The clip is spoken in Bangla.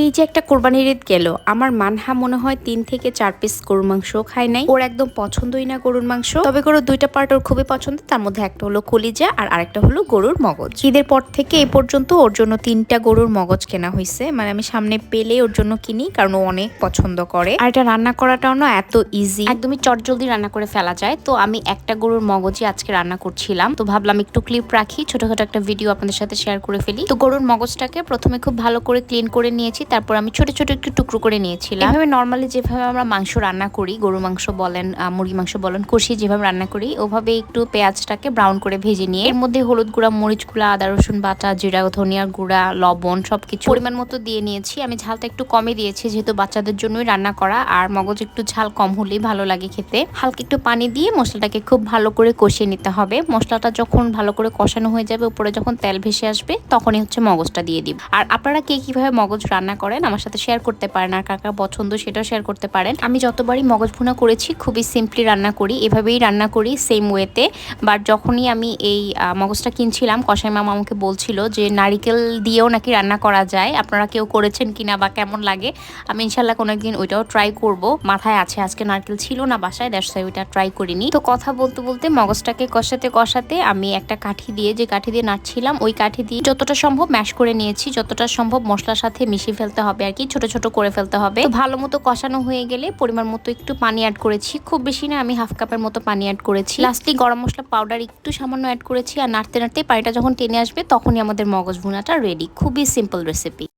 এই যে একটা কোরবানির ঈদ গেল, আমার মানহা মনে হয় তিন থেকে চার পিস গরুর মাংস খায় নাই। ওর একদম পছন্দই না গরুর মাংস। তবে গরুর দুইটা পার্ট ওর খুবই পছন্দ, তার মধ্যে একটা হলো কলিজা আর আরেকটা হলো গরুর মগজ। ঈদের পর থেকে এই পর্যন্ত ওর জন্য তিনটা গরুর মগজ কেনা হয়েছে মানে আমি সামনে পেলে ওর জন্য কিনি, কারণ ও অনেক পছন্দ করে। আর এটা রান্না করাটাও না এত ইজি একদমই চটজলদি রান্না করে ফেলা যায়। তো আমি একটা গরুর মগজই আজকে রান্না করছিলাম। তো ভাবলাম একটু ক্লিপ রাখি, ছোটখাটো একটা ভিডিও আপনাদের সাথে শেয়ার করে ফেলি। তো গরুর মগজটাকে প্রথমে খুব ভালো করে ক্লিন করে নিয়েছি। তারপর আমি ছোট ছোট একটু টুকরো করে নিয়েছিলাম। এভাবে নর্মালি যেভাবে আমরা মাংস রান্না করি গরু মাংস বলেন মুরগি মাংস বলেন কষিয়ে যেভাবে রান্না করি, ওভাবে একটু পেঁয়াজটাকে ব্রাউন করে ভেজে নিয়ে, এর মধ্যে হলুদ গুঁড়া, মরিচ গুঁড়া, আদা, রসুন বাটা, জিরা, ধনিয়া গুঁড়া, লবণ সবকিছু পরিমাণ মতো দিয়ে নিয়েছি। আমি ঝালটা একটু কমে দিয়েছি, যেহেতু বাচ্চাদের জন্যই রান্না করা, আর মগজ একটু ঝাল কম হলেই ভালো লাগে খেতে। হালকা একটু পানি দিয়ে মশলাটাকে খুব ভালো করে কষিয়ে নিতে হবে। মশলাটা যখন ভালো করে কষানো হয়ে যাবে, উপরে যখন তেল ভেসে আসবে, তখনই হচ্ছে মগজটা দিয়ে দিব। আর আপনারা কে কীভাবে মগজ রান্না করেন, আমার সাথে শেয়ার করতে পারেন, আর কার পছন্দ সেটাও শেয়ার করতে পারেন। আমি যতবারই মগজ ভুনা করেছি, খুবই সিম্পলি রান্না করি। এভাবেই রান্না করি সেম ওয়েতে বাট যখনই আমি এই মগজটা কিনছিলাম কষাই মামা আমাকে বলছিল যে, নারিকেল দিয়েও নাকি রান্না করা যায়। আপনারা কেউ করেছেন কিনা বা কেমন লাগে? আমি ইনশাল্লাহ কোনো একদিন ওইটাও ট্রাই করব। মাথায় আছে, আজকে নারকেল ছিল না বাসায় দ্যাটস ওয়াই ওইটা ট্রাই করিনি। তো কথা বলতে বলতে মগজটাকে কষাতে কষাতে আমি একটা কাঠি দিয়ে, যে কাঠি দিয়ে নাড়ছিলাম, ওই কাঠি দিয়ে যতটা সম্ভব ম্যাশ করে নিয়েছি, যতটা সম্ভব মশলার সাথে মিশিয়ে ফেলতে হবে আর কি, ছোট ছোট করে ফেলতে হবে। ভালো মতো কষানো হয়ে গেলে পরিমাণ মতো একটু পানি অ্যাড করেছি। খুব বেশি না, আমি হাফ কাপের মতো পানি অ্যাড করেছি। লাস্টলি গরম মশলা পাউডার একটু সামান্য অ্যাড করেছি। আর নাড়তে নাড়তে পানিটা যখন টেনে আসবে, তখনই আমাদের মগজ ভুনাটা রেডি খুবই সিম্পল রেসিপি